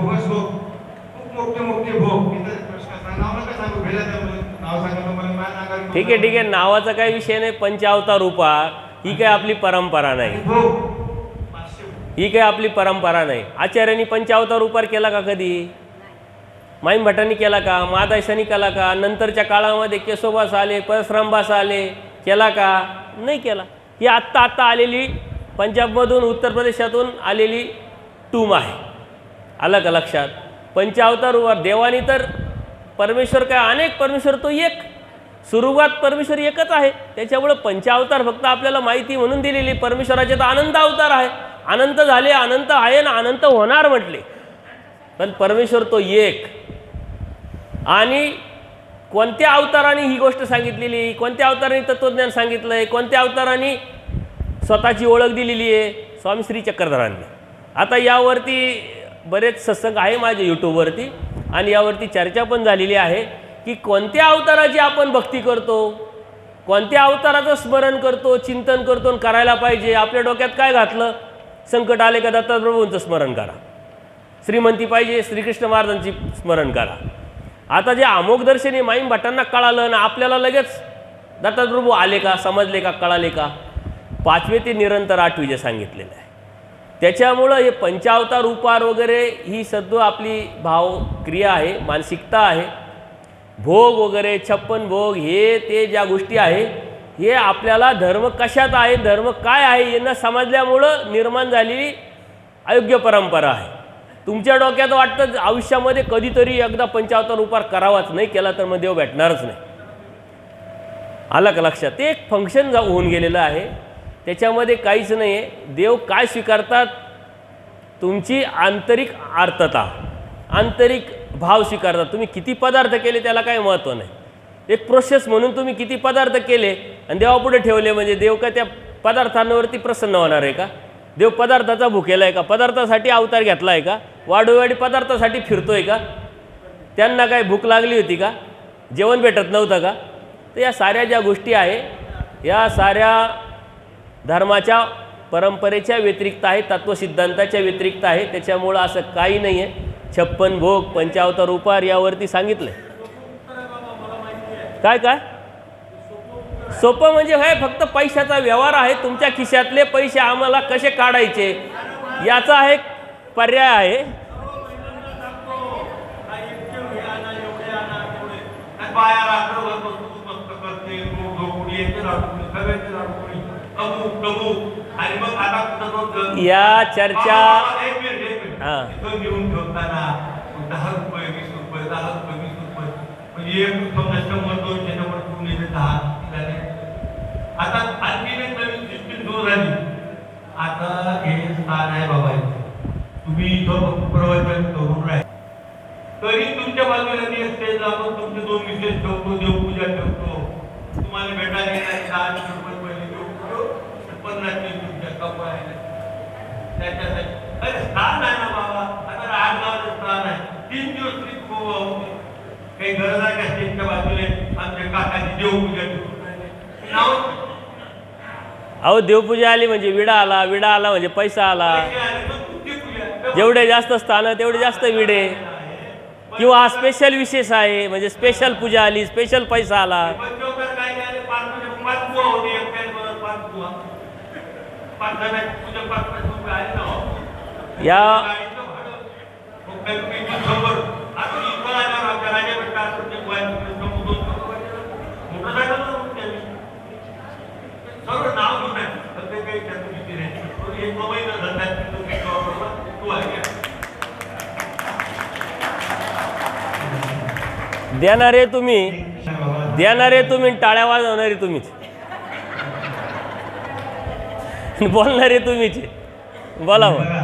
भोग खूप मोठे मोठे भोग. ठीक आहे ठीक आहे. नावाचा काही विषय नाही. पंचावतार रूपा ही. काही आपली परंपरा नाही. ही काही आपली परंपरा नाही. आचार्यांनी पंचावतार उपार केला का कधी? माईम भटांनी केला का? महादायसानी केला का? नंतरच्या काळामध्ये केशोबास आले परशुरामबास आले केला का? नाही केला. ही आत्ता आत्ता आलेली पंजाबमधून उत्तर प्रदेशातून आलेली टूम आहे. आलं का लक्षात पंचावतार उभार देवानी तर परमेश्वर काय अनेक परमेश्वर तो एक. सुरुवात परमेश्वर एकच आहे. त्याच्यामुळं पंचावतार फक्त आपल्याला माहिती म्हणून दिलेली परमेश्वराचे तर अनंत अवतार आहे. अनंत झाले अनंत आहे ना अनंत होणार म्हटले. पण परमेश्वर तो एक. आणि कोणत्या अवताराने ही गोष्ट सांगितलेली? कोणत्या अवताराने तत्त्वज्ञान सांगितलं आहे कोणत्या अवताराने स्वतःची ओळख दिलेली आहे? स्वामी श्री चक्रधरांनी. आता यावरती बरेच सत्संग आहे माझ्या यूट्यूबवरती आणि यावरती चर्चा पण झालेली आहे की कोणत्या अवताराची आपण भक्ती करतो कोणत्या अवताराचं स्मरण करतो चिंतन करतो आणि करायला पाहिजे आपल्या डोक्यात काय घातलं? संकट आले का दत्तप्रभूंचं स्मरण करा. श्रीमंती पाहिजे श्रीकृष्ण महाराजांची स्मरण करा. आता जे अमोघदर्शनी माईम भटांना कळालं ना आपल्याला लगेच दत्तप्रभू आले का समजले का कळाले का? पाचवे ते निरंतर आठवी जे सांगितलेलं आहे. त्याच्यामुळं हे पंचावतार उपार वगैरे ही सद्व आपली भावक्रिया आहे मानसिकता आहे. भोग वगैरे छप्पन भोग हे ते ज्या गोष्टी आहे हे आपल्याला धर्म कशात आहे धर्म काय आहे यांना समजल्यामुळं निर्माण झालेली अयोग्य परंपरा आहे. तुमच्या डोक्यात वाटतं आयुष्यामध्ये कधीतरी एकदा पंचावतार उपार करावाच नाही केला तर मग देव भेटणारच नाही. आलं का लक्षात? ते एक फंक्शन जा होऊन गेलेलं आहे. त्याच्यामध्ये काहीच नाही आहे देव काय स्वीकारतात? तुमची आंतरिक आर्तता आंतरिक भाव स्वीकारतात. तुम्ही किती पदार्थ केले त्याला काही महत्त्व नाही. एक प्रोसेस म्हणून तुम्ही किती पदार्थ केले आणि देवापुढे ठेवले म्हणजे देव का त्या पदार्थांवरती प्रसन्न होणार आहे का? देव पदार्थाचा भुकेला आहे का? पदार्थासाठी अवतार घेतला आहे का? वाढोवाडी पदार्थासाठी फिरतो आहे का? त्यांना काय भूक लागली होती का? जेवण भेटत नव्हतं का? तर या साऱ्या ज्या गोष्टी आहे या साऱ्या धर्माच्या परंपरेच्या व्यतिरिक्त आहे तत्वसिद्धांताच्या व्यतिरिक्त आहे त्याच्यामुळं असं काही नाही आहे छप्पन भोग पंचावतार उपार यावरती सांगितलं काय काय? सोपं म्हणजे काय फक्त पैशाचा व्यवहार आहे तुमच्या खिशातले पैसे आम्हाला कसे काढायचे? याचा एक पर्याय आहे. इथे दहा झाले. आता आणखी एक नवीन सिस्टीम सुरू झाली. आता हे स्थान आहे बाबा. तुम्ही इथं प्रवचन करून राहील तरी तुमच्या बाजूला मी स्टेज आपण तुमचे दोन विशेष ठेवतो देवपूजा ठेवतो. तुम्हाला भेटायला त्याच्यासाठी. अरे स्थान आहे ना बाबा. आता राजगावचं स्थान आहे. तीन दिवस होती काही गरज आहे का स्टेजच्या बाजूला आमच्या काकाची देवपूजा नाव? अहो देवपूजा आली म्हणजे विडा आला विडा आला म्हणजे पैसा आला. जेवढे जास्त स्थानं तेवढे जास्त विडे. किंवा हा स्पेशल विशेष आहे. म्हणजे स्पेशल पूजा आली स्पेशल पैसा आला पंचोकर काय झाले पाच म्हणजे पाच बुवा होते एक पॅन बरोबर पाच बुवा पाच जणांची पूजा पाच पाच रुपये आले ना हो. या. बरोबर तो आहे. देणारे तुम्ही. देणारे तुम्ही टाळ्या वाजवणारे तुम्हीच बोलणारे तुम्हीच बोला मग